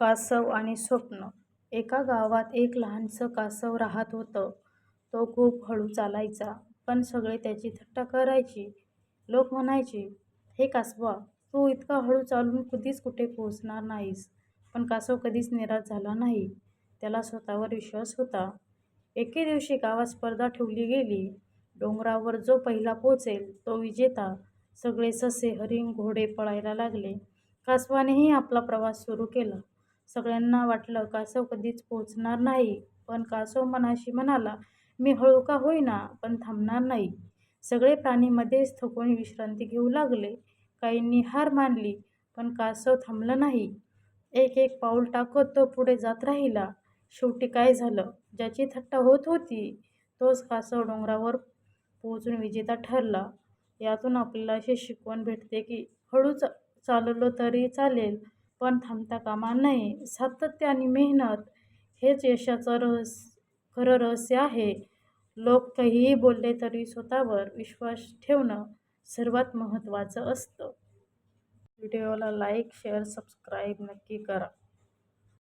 कासव आणि स्वप्न एका गावात एक लहानसं कासव राहत होतं. तो खूप हळू चालायचा, पण सगळे त्याची थट्टा करायची लोक म्हणायचे, हे कासवा, तू इतका हळू चालून कधीच कुठे पोहोचणार नाहीस. पण कासव कधीच निराश झाला नाही. त्याला स्वतःवर विश्वास होता. एके दिवशी गावात स्पर्धा ठेवली गेली. डोंगरावर जो पहिला पोचेल तो विजेता. सगळे ससे, हरिण, घोडे पळायला लागले. कासवानेही आपला प्रवास सुरू केला. सगळ्यांना वाटलं कासव कधीच पोहोचणार नाही. पण कासव मनाशी म्हणाला, मी हळू का होईना, पण थांबणार नाही. सगळे प्राणी मध्येच थकून विश्रांती घेऊ लागले. काहींनी हार मानली, पण कासव थांबला नाही. एक एक पाऊल टाकत तो पुढे जात राहिला. शेवटी काय झालं? ज्याची थट्टा होत होती, तोच कासव डोंगरावर पोहोचून विजेता ठरला. यातून आपल्याला अशी शिकवण भेटते की हळू चाललो तरी चालेल, पण थांबता कामा नये. सातत्य आणि मेहनत हेच यशाचं खरं रहस्य आहे. लोक काहीही बोलले तरी स्वतःवर विश्वास ठेवणं सर्वात महत्त्वाचं असतं. व्हिडिओला लाईक, शेअर, सबस्क्राईब नक्की करा.